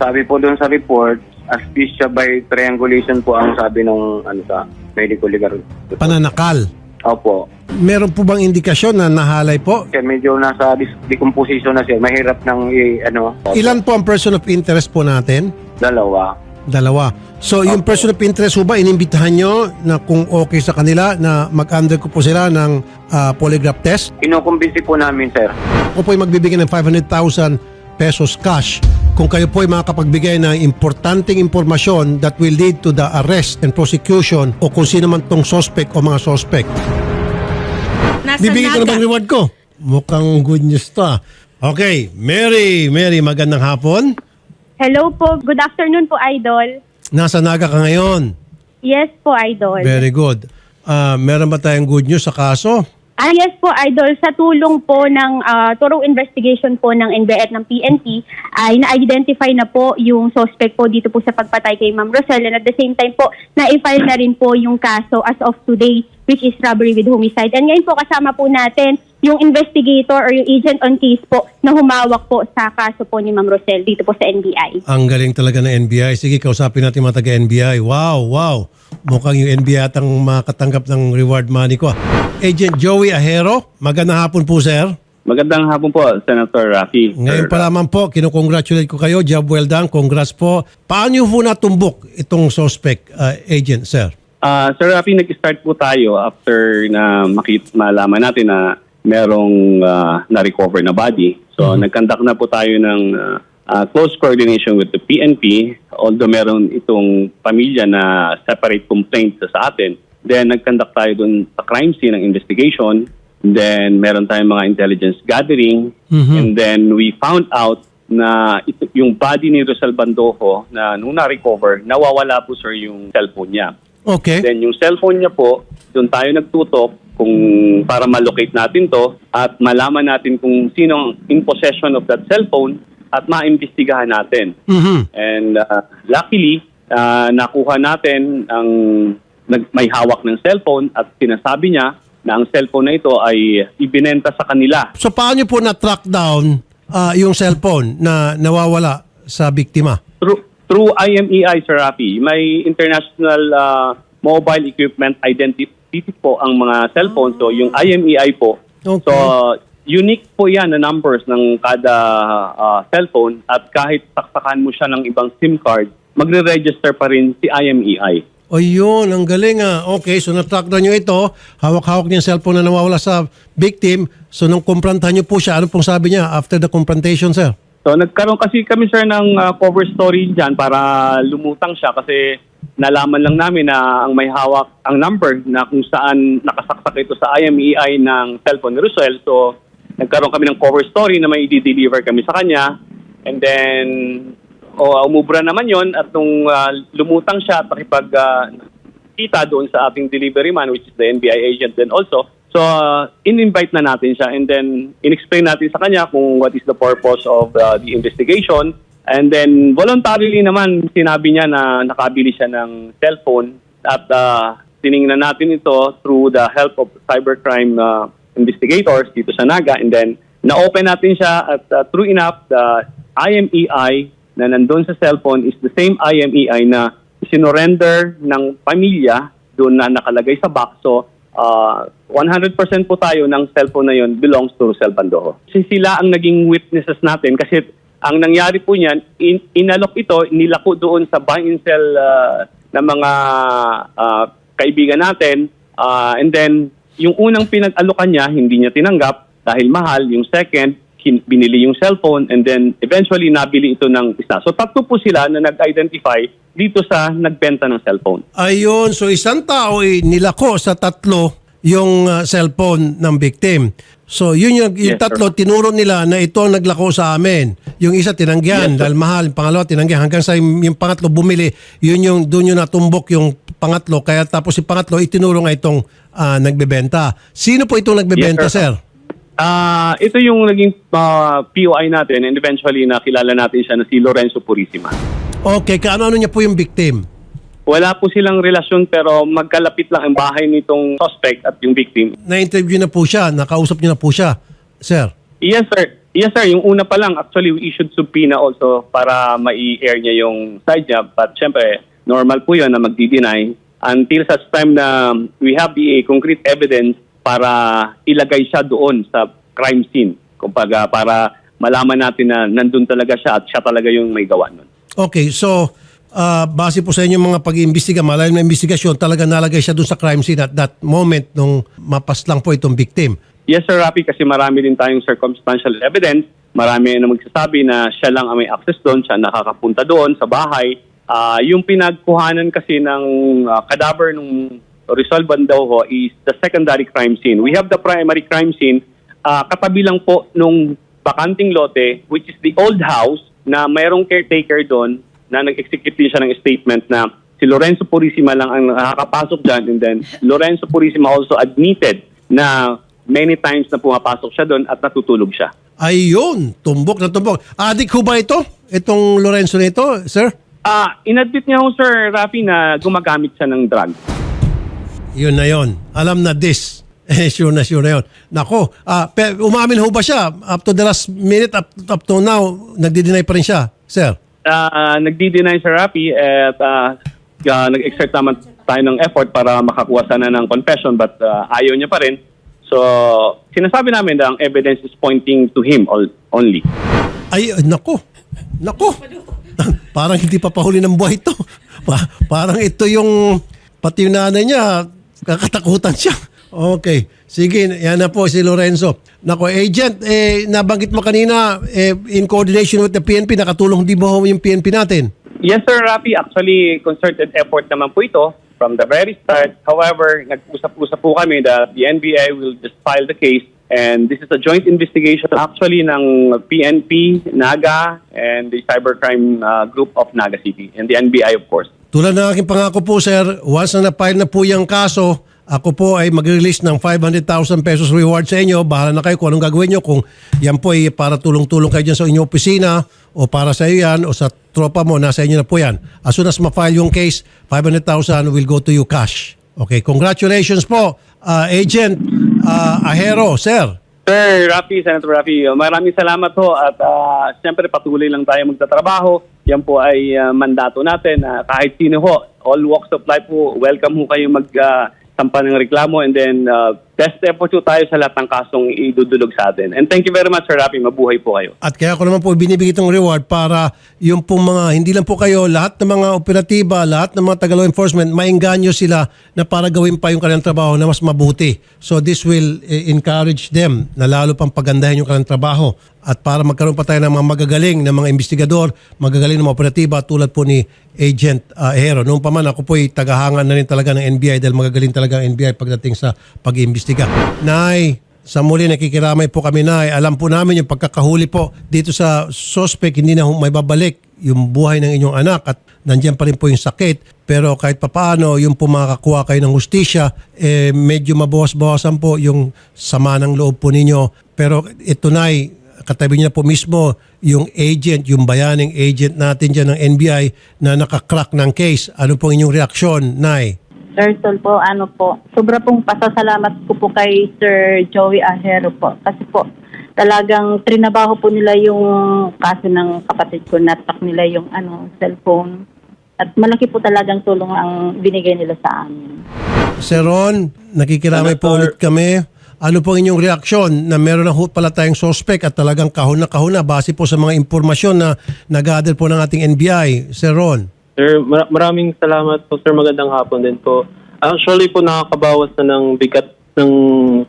Sabi po doon sa report, asphyxia by triangulation po ang sabi ng ano sa medical legal. Pananakal. Opo. Meron po bang indikasyon na nahalay po? Sir, medyo nasa dis- decomposition na siya. Mahirap nang i- ano. Ilan po ang person of interest po natin? Dalawa. Dalawa. So, yung person of interest po ba, inimbitahan nyo na kung okay sa kanila na mag-undergo po sila ng ah, polygraph test? Kinukumbinsi po namin, sir. Ako po ay magbibigay ng 500,000 pesos cash kung kayo po ay makapagbigay ng importanteng impormasyon that will lead to the arrest and prosecution o kung sino man tong suspect o mga suspect. Nasa Bibigyan ko na bang reward ko? Mukhang good news to ah. Okay, Mary, Mary, magandang hapon. Hello po. Good afternoon po, Idol. Nasa Naga ka ngayon. Yes po, Idol. Very good. Ah, meron ba tayong good news sa kaso? Ah, po, Idol. Sa tulong po ng ah, thorough investigation po ng NBI at ng PNP, ay na-identify na po yung suspect po dito po sa pagpatay kay Ma'am Rosel. And at the same time po, na-file na rin po yung kaso as of today, which is robbery with homicide. And ngayon po, kasama po natin yung investigator or yung agent on case po na humawak po sa kaso po ni Ma'am Rosel dito po sa NBI. Ang galing talaga ng NBI. Sige, kausapin natin mga taga-NBI. Wow, wow. Mukhang yung NBI atang makatanggap ng reward money ko. ah. Agent Joey Ahero, magandang hapon po, sir. Magandang hapon po, Senator Rafi. Ngayon pa lamang po, kinukongratulate ko kayo. Job well done. Congrats po. Paano po natumbok itong suspect, uh, agent, sir? ah, Sir Rafi, nag-start po tayo after na makit malaman natin na merong ah, na-recover na body. So, nag-conduct na po tayo ng ah, ah, close coordination with the PNP. Although meron itong pamilya na separate complaint sa, sa atin, then nag-conduct tayo dun sa crime scene ng investigation. Then, meron tayong mga intelligence gathering. And then, we found out na ito, yung body ni Rosal Bandojo na nung na-recover, nawawala po sir yung cellphone niya. Okay. Then yung cellphone niya po, doon tayo nagtutok kung para ma-locate natin to at malaman natin kung sino ang in possession of that cellphone at maimbestigahan natin. Mhm. And uh, luckily, uh, nakuha natin ang nag, may hawak ng cellphone at sinasabi niya na ang cellphone na ito ay ibinenta sa kanila. So, paano niyo po na-track down ah, yung cellphone na nawawala sa biktima? Through, through IMEI, Sir Rafi, may international uh, mobile equipment identity po ang mga cellphone. So, yung IMEI po. Okay. So, unique po yan na numbers ng kada uh, cellphone at kahit saksakan mo siya ng ibang SIM card, magre-register pa rin si IMEI. O yun, ang galing ah. Okay, so na-track down nyo ito. Hawak-hawak niya yung cellphone na nawawala sa victim. So nung kumprantahan nyo po siya, ano pong sabi niya after the confrontation, sir? So nagkaroon kasi kami sir ng uh, cover story dyan para lumutang siya kasi nalaman lang namin na ang may hawak ang number na kung saan nakasaksak ito sa IMEI ng cellphone ni Rosel. So nagkaroon kami ng cover story na may i-deliver kami sa kanya. And then o umubra naman yon at nung uh, lumutang siya at nakipag uh, kita doon sa ating delivery man which is the NBI agent then also. So, uh, in-invite na natin siya and then in-explain natin sa kanya kung what is the purpose of uh, the investigation. And then voluntarily naman sinabi niya na nakabili siya ng cellphone at uh, tiningnan natin ito through the help of cybercrime uh, investigators dito sa Naga and then na-open natin siya at uh, true enough the IMEI na nandun sa cellphone is the same IMEI na sinurrender ng pamilya doon na nakalagay sa box. So, uh, 100% po tayo ng cellphone na yon belongs to Rosel Bandojo. Kasi sila ang naging witnesses natin kasi ang nangyari po niyan, in, inalok ito, nilako doon sa buy and sell uh, ng mga uh, kaibigan natin. Uh, and then, yung unang pinag-alokan niya, hindi niya tinanggap dahil mahal. Yung second, binili yung cellphone and then eventually nabili ito ng isa. So tatlo po sila na nag-identify dito sa nagbenta ng cellphone. Ayun, so isang tao ay nilako sa tatlo yung uh, cellphone ng victim. So yun yung, yung Yes, tatlo, sir. tinuro nila na ito ang naglako sa amin. Yung isa tinanggihan Yes, dahil mahal, yung pangalawa tinanggihan. Hanggang sa yung, yung pangatlo bumili, yun yung, doon yung natumbok yung pangatlo. Kaya tapos si pangatlo, itinuro nga itong ah, nagbebenta. Sino po itong nagbebenta, Yes, sir. sir? Ah, ito yung naging ah, POI natin and eventually nakilala natin siya na si Lorenzo Purisima. Okay, kaano-ano niya po yung victim? Wala po silang relasyon pero magkalapit lang ang bahay nitong suspect at yung victim. Na-interview na po siya, nakausap niyo na po siya, sir. Yes sir. Yes sir, yung una pa lang, actually we issued subpoena also para mai-air niya yung side niya. But syempre, normal po yun na magdi-deny until such time na we have the concrete evidence para ilagay siya doon sa crime scene. Kumbaga, para malaman natin na nandun talaga siya at siya talaga yung may gawa nun. Okay, so ah, base po sa inyong mga pag-iimbestiga, malalim na investigasyon, talaga nalagay siya dun sa crime scene at that moment nung mapaslang po itong victim. Yes, Sir Rafi, kasi marami din tayong circumstantial evidence. Marami na magsasabi na siya lang ang may access doon, siya nakakapunta doon sa bahay. Ah, yung pinagkuhanan kasi ng ah, cadaver nung Rizal Bandaw is the secondary crime scene. We have the primary crime scene ah, katabi lang po nung bakanting lote which is the old house na mayroong caretaker doon na nag-execute din siya ng statement na si Lorenzo Purisima lang ang nakakapasok dyan and then Lorenzo Purisima also admitted na many times na pumapasok siya doon at natutulog siya. Ayun, tumbok na tumbok. Adik ho ba ito? Itong Lorenzo na ito, sir? Ah, inadmit niya ho, Sir Rafi, na gumagamit siya ng drug. Yun na yun. Alam na this. Eh, sure na sure na yun. Nako, ah, pe, umamin ho ba siya? Up to the last minute, up, up to now, nagdi-deny pa rin siya, sir? Ah, nagdi-deny Sir Rafi at ah, ah, nag-exert naman tayo ng effort para makakuha sana ng confession but ah, ayaw niya pa rin. So, sinasabi namin na ang evidence is pointing to him all, only. Ay, nako. Nako. parang hindi pa pahuli ng buhay ito. Pa- parang ito yung pati yung nanay niya, kakatakutan siya. Okay. Sige, yan na po si Lorenzo. Nako, agent, eh, nabanggit mo kanina, eh, in coordination with the PNP, nakatulong di ba ho yung PNP natin? Yes, Sir Rafi. Actually, concerted effort naman po ito from the very start. However, nag-usap-usap po kami that the NBI will just file the case and this is a joint investigation actually ng PNP, NAGA, and the Cybercrime uh, Group of Naga City and the NBI of course. Tulad ng aking pangako po, sir, once na na-file na po yung kaso, ako po ay mag-release ng 500,000 pesos reward sa inyo. Bahala na kayo kung anong gagawin nyo. Kung yan po ay para tulong-tulong kayo dyan sa inyong opisina o para sa iyo yan o sa tropa mo, nasa inyo na po yan. As soon as ma-file yung case, 500,000 will go to you cash. Okay, congratulations po, uh, Agent uh, Ahero, sir. Sir Rafi, Senator Rafi, maraming salamat ho at uh, siyempre patuloy lang tayo magtatrabaho. Yan po ay uh, mandato natin. Uh, kahit sino ho, all walks of life po, welcome ho kayo mag uh, sampa ng reklamo and then uh, best effort po tayo sa lahat ng kasong idudulog sa atin. And thank you very much Sir Rafi, mabuhay po kayo. At kaya ko naman po binibigay itong reward para yung pong mga, hindi lang po kayo, lahat ng mga operatiba, lahat ng mga taga-law enforcement, maengganyo sila na para gawin pa yung kanilang trabaho na mas mabuti. So this will eh, encourage them na lalo pang pagandahin yung kanilang trabaho. At para magkaroon pa tayo ng mga magagaling na mga investigador, magagaling na mga operatiba tulad po ni Agent uh, Hero. Noong pa man ako po ay tagahangan na rin talaga ng NBI dahil magagaling talaga ang NBI pagdating sa pag-iimbestiga. Nay, sa muli, nakikiramay po kami na. Alam po namin yung pagkakahuli po dito sa suspect, hindi na may babalik yung buhay ng inyong anak at nandiyan pa rin po yung sakit. Pero kahit papaano, yung po makakakuha kayo ng hustisya, eh, medyo mabawas-bawasan po yung sama ng loob po ninyo. Pero ito na katabi niya po mismo yung agent, yung bayaning agent natin dyan ng NBI na nakakrack ng case. Ano po inyong reaksyon, Nay? Sir Sol po, ano po, sobra pong pasasalamat ko po kay Sir Joey Ahero po. Kasi po, talagang trinabaho po nila yung kaso ng kapatid ko, natak nila yung ano, cellphone. At malaki po talagang tulong ang binigay nila sa amin. Sir Ron, nakikiramay po ulit kami. Ano po inyong reaksyon na meron na ho pala tayong suspect at talagang kahon na kahon na base po sa mga impormasyon na nag-gather po ng ating NBI. Sir Ron. Sir, mar- maraming salamat po sir. Magandang hapon din po. Actually po nakakabawas na ng bigat ng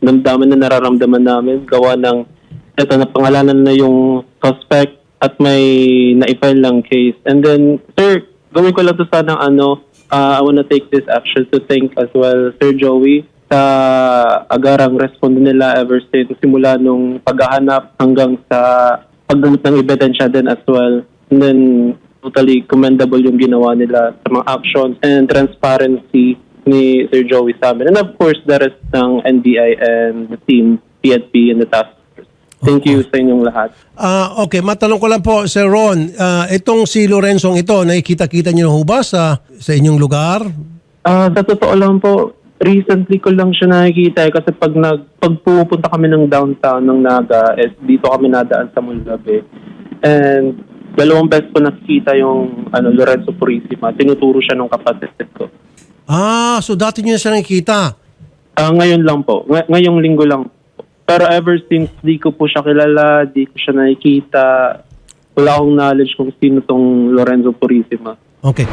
damdamin na nararamdaman namin gawa ng eto na pangalanan na yung suspect at may na-file lang case. And then, sir, gawin ko lang to sana ano, uh, I wanna take this action to thank as well Sir Joey sa agarang responde nila ever since simula nung paghahanap hanggang sa paggamit ng ebidensya din as well. And then, totally commendable yung ginawa nila sa mga actions and transparency ni Sir Joey sa amin. And of course, the rest ng NBI and the team, PNP and the task force. Thank you sa inyong lahat. Ah, okay, matanong ko lang po, Sir Ron, ah, itong si Lorenzong ito, nakikita-kita niyo na ho ba sa, sa inyong lugar? Ah, sa totoo lang po, recently ko lang siya nakikita eh, kasi pag nag pag pupunta kami ng downtown ng Naga, eh, dito kami nadaan sa Mulgabe. And dalawang beses ko nakikita yung ano Lorenzo Purisima. Tinuturo siya ng kapatid ko. Ah, so dati nyo na siya nakikita. Ah, ngayon lang po. Ngay- ngayong linggo lang po. Pero ever since di ko po siya kilala, di ko siya nakikita, wala akong knowledge kung sino tong Lorenzo Purisima. Okay.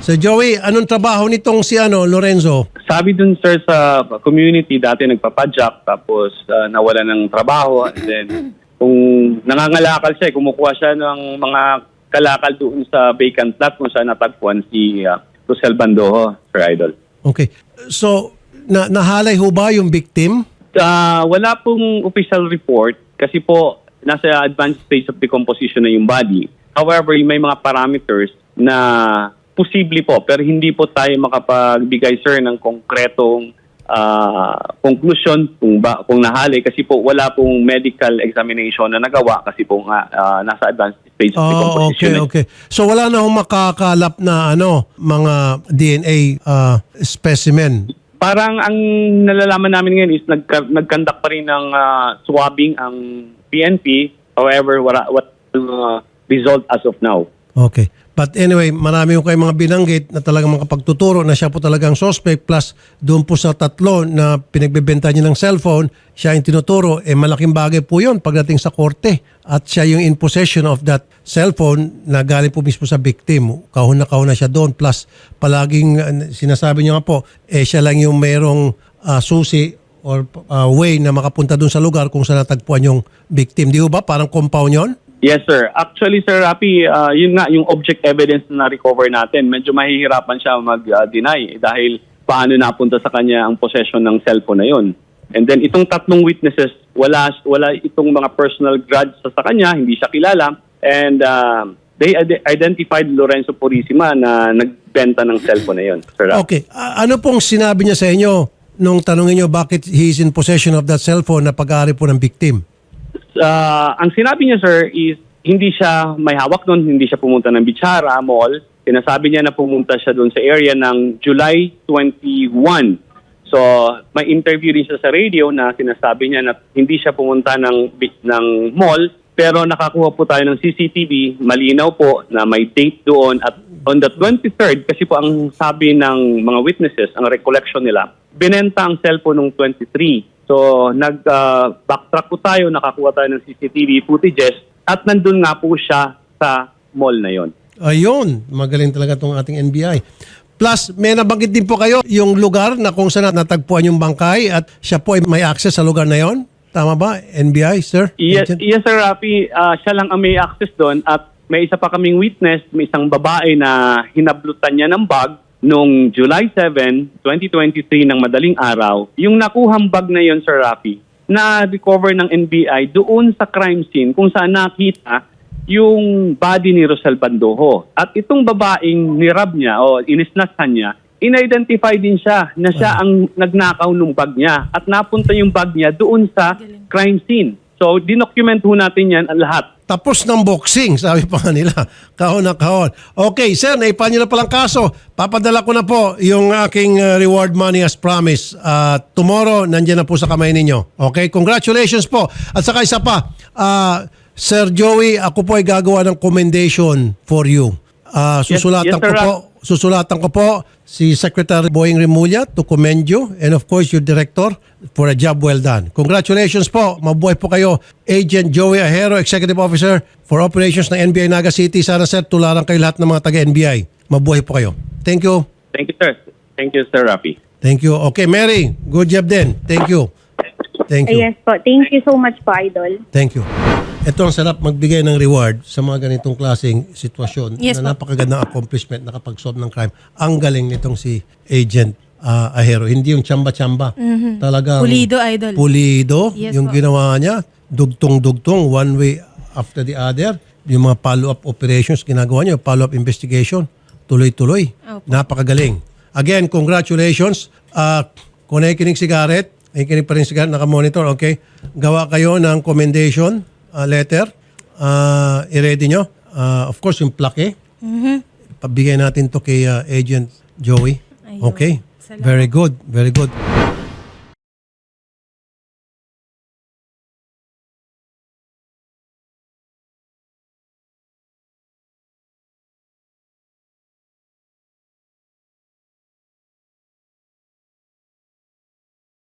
So Joey, anong trabaho nitong si ano, Lorenzo? Sabi dun sir sa community, dati nagpapadyak, tapos uh, nawala ng trabaho. And then, kung nangangalakal siya, eh, kumukuha siya ng mga kalakal doon sa vacant lot kung saan natagpuan si uh, Rosel Bandojo, Sir Idol. Okay. So, na nahalay ho ba yung victim? Ah, wala pong official report kasi po nasa advanced stage of decomposition na yung body. However, may mga parameters na posible po pero hindi po tayo makapagbigay sir ng konkretong ah, conclusion kung ba kung nahali kasi po wala pong medical examination na nagawa kasi po nga ah, nasa advanced stage of Oh, decomposition. okay, na- okay. So wala na hong makakalap na ano, mga DNA ah, specimen. Parang ang nalalaman namin ngayon is nag nagkandak pa rin ng ah, swabbing ang PNP. However, wala what uh, result as of now. Okay. But anyway, marami yung kayong mga binanggit na talagang makapagtuturo na siya po talagang suspect plus doon po sa tatlo na pinagbebenta niya ng cellphone, siya yung tinuturo, eh malaking bagay po yun pagdating sa korte. At siya yung in possession of that cellphone na galing po mismo sa victim. Kahon na kahon na siya doon plus palaging uh, sinasabi niya nga po, eh siya lang yung merong uh, susi or uh, way na makapunta doon sa lugar kung saan natagpuan yung victim. Di ba? Parang compound yon? Yes, sir. Actually, Sir Rapi, ah, yun nga, yung object evidence na na-recover natin, medyo mahihirapan siya mag-deny dahil paano napunta sa kanya ang possession ng cellphone na yun. And then itong tatlong witnesses, wala wala itong mga personal grudge sa, sa kanya, hindi siya kilala. And ah, they ide- identified Lorenzo Purisima na nagbenta ng cellphone na yun, Sir Rapi. Okay. A- ano pong sinabi niya sa inyo nung tanongin niyo bakit he is in possession of that cellphone na pag-aari po ng victim? Ah, ang sinabi niya sir is hindi siya may hawak doon, hindi siya pumunta ng Bichara Mall. Sinasabi niya na pumunta siya doon sa area ng July 21. So, may interview rin siya sa radio na sinasabi niya na hindi siya pumunta ng ng mall pero nakakuha po tayo ng CCTV, malinaw po na may date doon at on the 23rd kasi po ang sabi ng mga witnesses, ang recollection nila, binenta ang cellphone ng 23. So, nag-backtrack po tayo, nakakuha tayo ng CCTV footages at nandun nga po siya sa mall na yon. Ayun, magaling talaga itong ating NBI. Plus, may nabanggit din po kayo yung lugar na kung saan natagpuan yung bangkay at siya po ay may access sa lugar na yon. Tama ba, NBI, sir? Yes, Agent? yes Sir Rafi, Ah, siya lang ang may access doon at may isa pa kaming witness, may isang babae na hinablutan niya ng bag noong July 7, 2023 ng madaling araw. Yung nakuhang bag na yon Sir Rafi, na-recover ng NBI doon sa crime scene kung saan nakita yung body ni Rosel Bandojo. At itong babaeng nirab niya o inisnasan niya, in-identify din siya na siya ang nagnakaw ng bag niya at napunta yung bag niya doon sa crime scene. So, dinocument ho natin yan ang lahat. Tapos ng boxing, sabi pa nga nila. Kahon na kahon. Okay, sir, naipan nyo na palang kaso. Papadala ko na po yung aking uh, reward money as promised. Uh, tomorrow, nandiyan na po sa kamay ninyo. Okay, congratulations po. At saka isa pa, uh, Sir Joey, ako po ay gagawa ng commendation for you. Uh, Yes- susulatan yes, sir, ko po, susulatan ko po si Secretary Boying Remulla to commend you and of course your director for a job well done. Congratulations po. Mabuhay po kayo. Agent Joey Ahero, Executive Officer for Operations ng NBI Naga City. Sana sir, tularan kayo lahat ng mga taga-NBI. Mabuhay po kayo. Thank you. Thank you, sir. Thank you, Sir Rafi. Thank you. Okay, Mary, good job din. Thank you. Thank you. Yes po. Thank you so much po, Idol. Thank you. Ito ang sarap magbigay ng reward sa mga ganitong klaseng sitwasyon Yes, na napakagandang accomplishment nakapag-solve ng crime. Ang galing nitong si Agent ah, Ahero. Hindi yung chamba-chamba. Talagang Mm-hmm. Pulido, idol. Pulido Yes, yung po. ginawa niya. Dugtong-dugtong, one way after the other. Yung mga follow-up operations ginagawa niya, follow-up investigation. Tuloy-tuloy. Opo. Napakagaling. Again, congratulations. Uh, kung nakikinig si Garrett, nakikinig pa rin si Garrett, nakamonitor, okay? Gawa kayo ng commendation uh, letter. Uh, i-ready nyo. Uh, of course, yung plaque. Mhm. Pabigay natin to kay uh, Agent Joey. Ayun. Okay? Very good, very good.